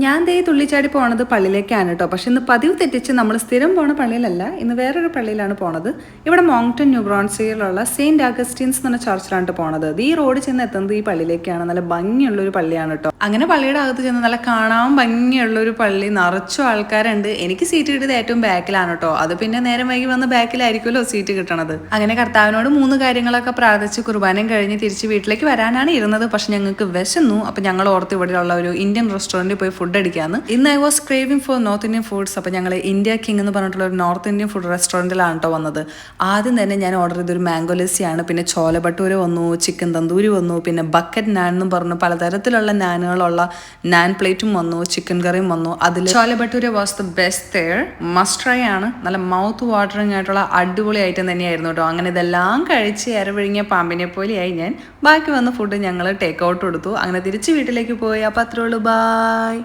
ഞാൻ ദേ തുള്ളിച്ചാടി പോണത് പള്ളിയിലേക്കാണ് കേട്ടോ. പക്ഷെ ഇന്ന് പതിവ് തെറ്റിച്ച് നമ്മൾ സ്ഥിരം പോണ പള്ളിയിലല്ല ഇന്ന് വേറൊരു പള്ളിയിലാണ് പോണത്. ഇവിടെ മോങ്ടൺ ന്യൂ ബ്രോൺസിയിലുള്ള സെയിന്റ് അഗസ്റ്റീൻസ് എന്ന് ചർച്ചിലാണ് പോണത്. ഈ റോഡ് ചെന്ന് എത്തുന്നത് ഈ പള്ളിയിലേക്കാണ്. നല്ല ഭംഗിയുള്ള ഒരു പള്ളിയാണ് കേട്ടോ അങ്ങനെ പള്ളിയുടെ അകത്ത് ചെന്ന് നല്ല കാണാൻ ഭംഗിയുള്ള ഒരു പള്ളി നിറച്ചു ആൾക്കാരുണ്ട്. എനിക്ക് സീറ്റ് കിട്ടിയത് ഏറ്റവും ബാക്കിലാണ് കേട്ടോ അത് പിന്നെ നേരം വൈകി വന്ന് ബാക്കിലായിരിക്കുമല്ലോ സീറ്റ് കിട്ടണത്. അങ്ങനെ കർത്താവിനോട് മൂന്ന് കാര്യങ്ങളൊക്കെ പ്രാർത്ഥിച്ച് കുർബാനയും കഴിഞ്ഞ് തിരിച്ച് വീട്ടിലേക്ക് വരാനാണ് ഇരുന്നത്. പക്ഷെ ഞങ്ങൾക്ക് വിശന്നു. അപ്പൊ ഞങ്ങൾ ഓർത്ത് ഇവിടെയുള്ള ഒരു ഇന്ത്യൻ റെസ്റ്റോറന്റിൽ പോയി ഫുഡ് അടിക്കാന്ന്. ഇന്ന് I was craving for north Indian foods അപ്പൊ ഞങ്ങൾ ഇന്ത്യ കിങ് എന്ന് പറഞ്ഞിട്ടുള്ള ഒരു നോർത്ത് ഇന്ത്യൻ ഫുഡ് റെസ്റ്റോറന്റിലാണ് കേട്ടോ വന്നത്. ആദ്യം തന്നെ ഞാൻ ഓർഡർ ചെയ്തൊരു മാംഗോ ലസ്സിയാണ് പിന്നെ ചോല ഭട്ടൂര വന്നു ചിക്കൻ തന്തൂരി വന്നു പിന്നെ ബക്കറ്റ് നാൻ എന്നും പറഞ്ഞു പലതരത്തിലുള്ള നാനുകളുള്ള നാൻ പ്ലേറ്റും വന്നു ചിക്കൻ കറിയും വന്നു. അതിൽ chole bhature was the best their must try ആണ്. നല്ല മൗത്ത് വാട്ടറിങ് ആയിട്ടുള്ള അടിപൊളി ഐറ്റം തന്നെയായിരുന്നു കേട്ടോ അങ്ങനെ ഇതെല്ലാം കഴിച്ച് ഇരവിഴുങ്ങിയ പാമ്പിനെ പോലെയായി ഞാൻ. ബാക്കി വന്ന ഫുഡ് ഞങ്ങൾ ടേക്ക് ഔട്ട് കൊടുത്തു. അങ്ങനെ തിരിച്ച് വീട്ടിലേക്ക് പോയി. അപ്പം അത്രേ ഉള്ളൂ. ബായ്